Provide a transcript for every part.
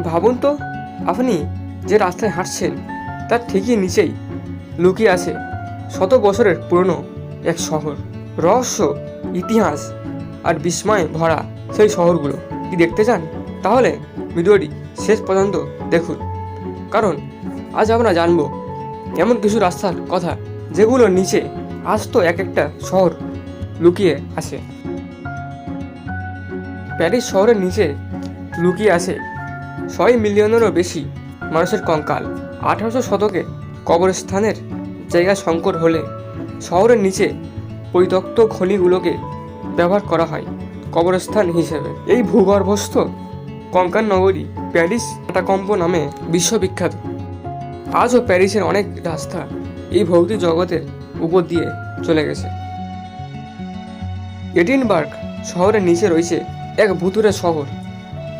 ভাবুন তো, আপনি যে রাস্তায় হাঁটছেন, তার ঠিকই নিচেই লুকিয়ে আছে শত বছরের পুরনো এক শহর। রহস্য, ইতিহাস আর বিস্ময়ে ভরা সেই শহরগুলো কি দেখতে চান? তাহলে ভিডিওটি শেষ পর্যন্ত দেখুন। কারণ আজ আমরা জানব এমন কিছু রাস্তার কথা যেগুলোর নিচে আজ তো এক একটা শহর লুকিয়ে আছে। প্যারিস শহরের নিচে লুকিয়ে আছে ছয় মিলিয়নেরও বেশি মানুষের কঙ্কাল। আঠারোশো শতকে কবরস্থানের জায়গা সংকট হলে শহরের নিচে পরিত্যক্ত খনিগুলোকে ব্যবহার করা হয় কবরস্থান হিসেবে। এই ভূগর্ভস্থ কঙ্কাল নগরী প্যারিস কাটাকম্প নামে বিশ্ববিখ্যাত। আজও প্যারিসের অনেক রাস্তা এই ভৌতিক জগতের উপর দিয়ে চলে গেছে। এডিনবার্গ শহরের নিচে রয়েছে এক ভুতুরে শহর।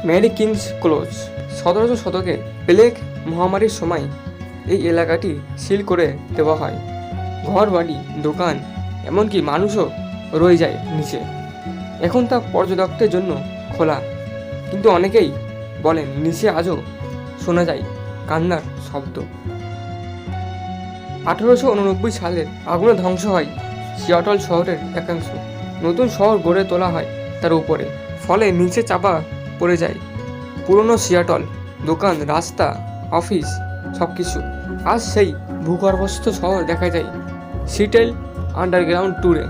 ম্যারি কিংস ক্লোজ সতেরোশো শতকে প্লেগ মহামারীর সময় এই এলাকাটি সিল করে দেওয়া হয়। ঘর, বাড়ি, দোকান, এমনকি মানুষও রয়ে যায় নিচে। এখন তা পর্যটকদের জন্য খোলা। কিন্তু অনেকেই বলেন, নিচে আজও শোনা যায় কান্নার শব্দ। আঠারোশো উননব্বই সালের আগুনে ধ্বংস হয় সিয়াটল শহরের একাংশ। নতুন শহর গড়ে তোলা হয় তার উপরে। ফলে নিচে চাপা পড়ে যায়। পুরনো সিয়াটল, দোকান, রাস্তা, অফিস সব কিছু আজ সেই ভূগর্ভস্থ শহর দেখা যায় সিটেল আন্ডারগ্রাউন্ড ট্যুরে।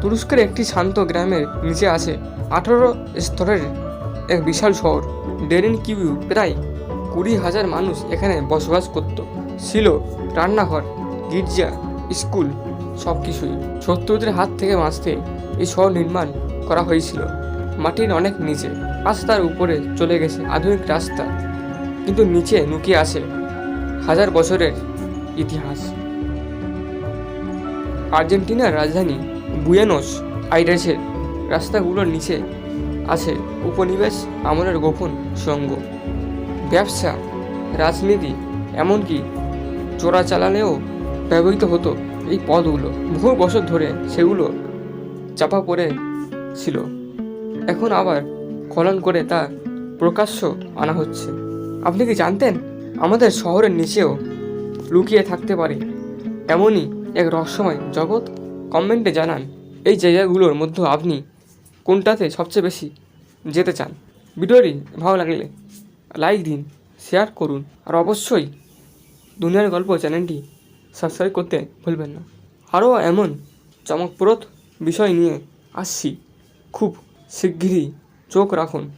তুরস্কের একটি শান্ত গ্রামের নিচে আছে আঠারো স্তরের এক বিশাল শহর। ডেরিন কিউ প্রায় কুড়ি হাজার মানুষ এখানে বসবাস করত। ছিল রান্নাঘর, গির্জা, স্কুল সব কিছুই শত্রুদের হাত থেকে বাঁচতে এই শহর নির্মাণ করা হয়েছিল। মাটির অনেক নিচে। রাস্তার উপরে চলে গেছে আধুনিক রাস্তা। কিন্তু নিচে লুকিয়ে আছে হাজার বছরের ইতিহাস। আর্জেন্টিনার রাজধানী বুয়েনোস আইরেসের রাস্তাগুলোর নিচে আছে উপনিবেশ আমলের গোপন সঙ্গ। ব্যবসা, রাজনীতি, এমনকি চোরাচালানেও ব্যবহৃত হতো এই পদগুলো। বহু বছর ধরে সেগুলো চাপা পড়ে ছিল। এখন আবার খনন করে তা প্রকাশ্য আনা হচ্ছে। আপনি কি জানতেন? আমাদের শহরের নিচেও লুকিয়ে থাকতে পারে। এমনই এক রহস্যময় জগৎ। কমেন্টে জানান, এই জায়গাগুলোর মধ্যে আপনি কোনটাতে সবচেয়ে বেশি যেতে চান? ভিডিওটি ভালো লাগলে লাইক দিন, শেয়ার করুন, আর অবশ্যই দুনিয়ার গল্প চ্যানেলটি সাবস্ক্রাইব করতে ভুলবেন না। আরও এমন চমকপ্রদ বিষয় নিয়ে আসছি। খুব શીઘ્ર ચોક રાખુન